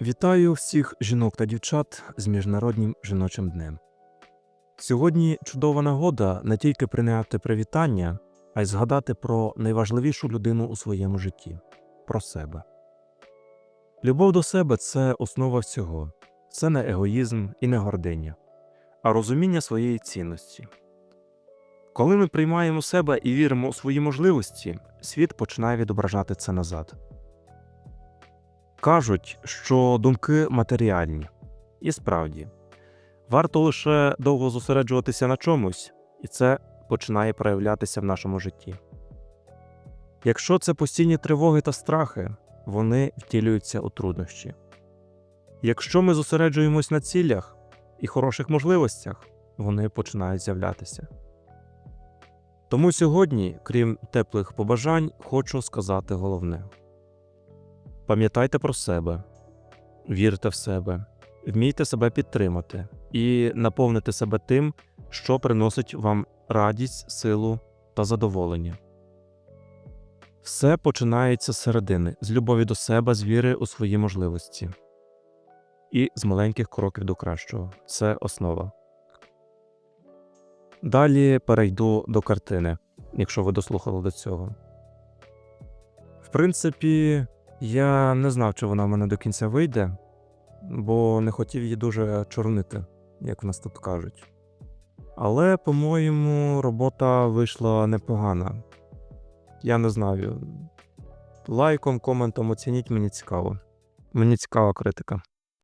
Вітаю всіх жінок та дівчат з Міжнароднім жіночим днем. Сьогодні чудова нагода не тільки прийняти привітання, а й згадати про найважливішу людину у своєму житті про себе. Любов до себе це основа всього, це не егоїзм і не гординя, а розуміння своєї цінності. Коли ми приймаємо себе і віримо у свої можливості, світ починає відображати це назад. Кажуть, що думки матеріальні. І справді, варто лише довго зосереджуватися на чомусь, і це починає проявлятися в нашому житті. Якщо це постійні тривоги та страхи, вони втілюються у труднощі. Якщо ми зосереджуємось на цілях і хороших можливостях, вони починають з'являтися. Тому сьогодні, крім теплих побажань, хочу сказати головне. Пам'ятайте про себе, вірте в себе, вмійте себе підтримати і наповнити себе тим, що приносить вам радість, силу та задоволення. Все починається з середини, з любові до себе, з віри у свої можливості і з маленьких кроків до кращого. Це основа. Далі перейду до картини, якщо ви дослухали до цього. В принципі, я не знав, чи вона в мене до кінця вийде, бо не хотів її дуже чорнити, як в нас тут кажуть. Але, по-моєму, робота вийшла непогана. Я не знаю. Лайком, коментом оцініть, мені цікаво. Мені цікава критика.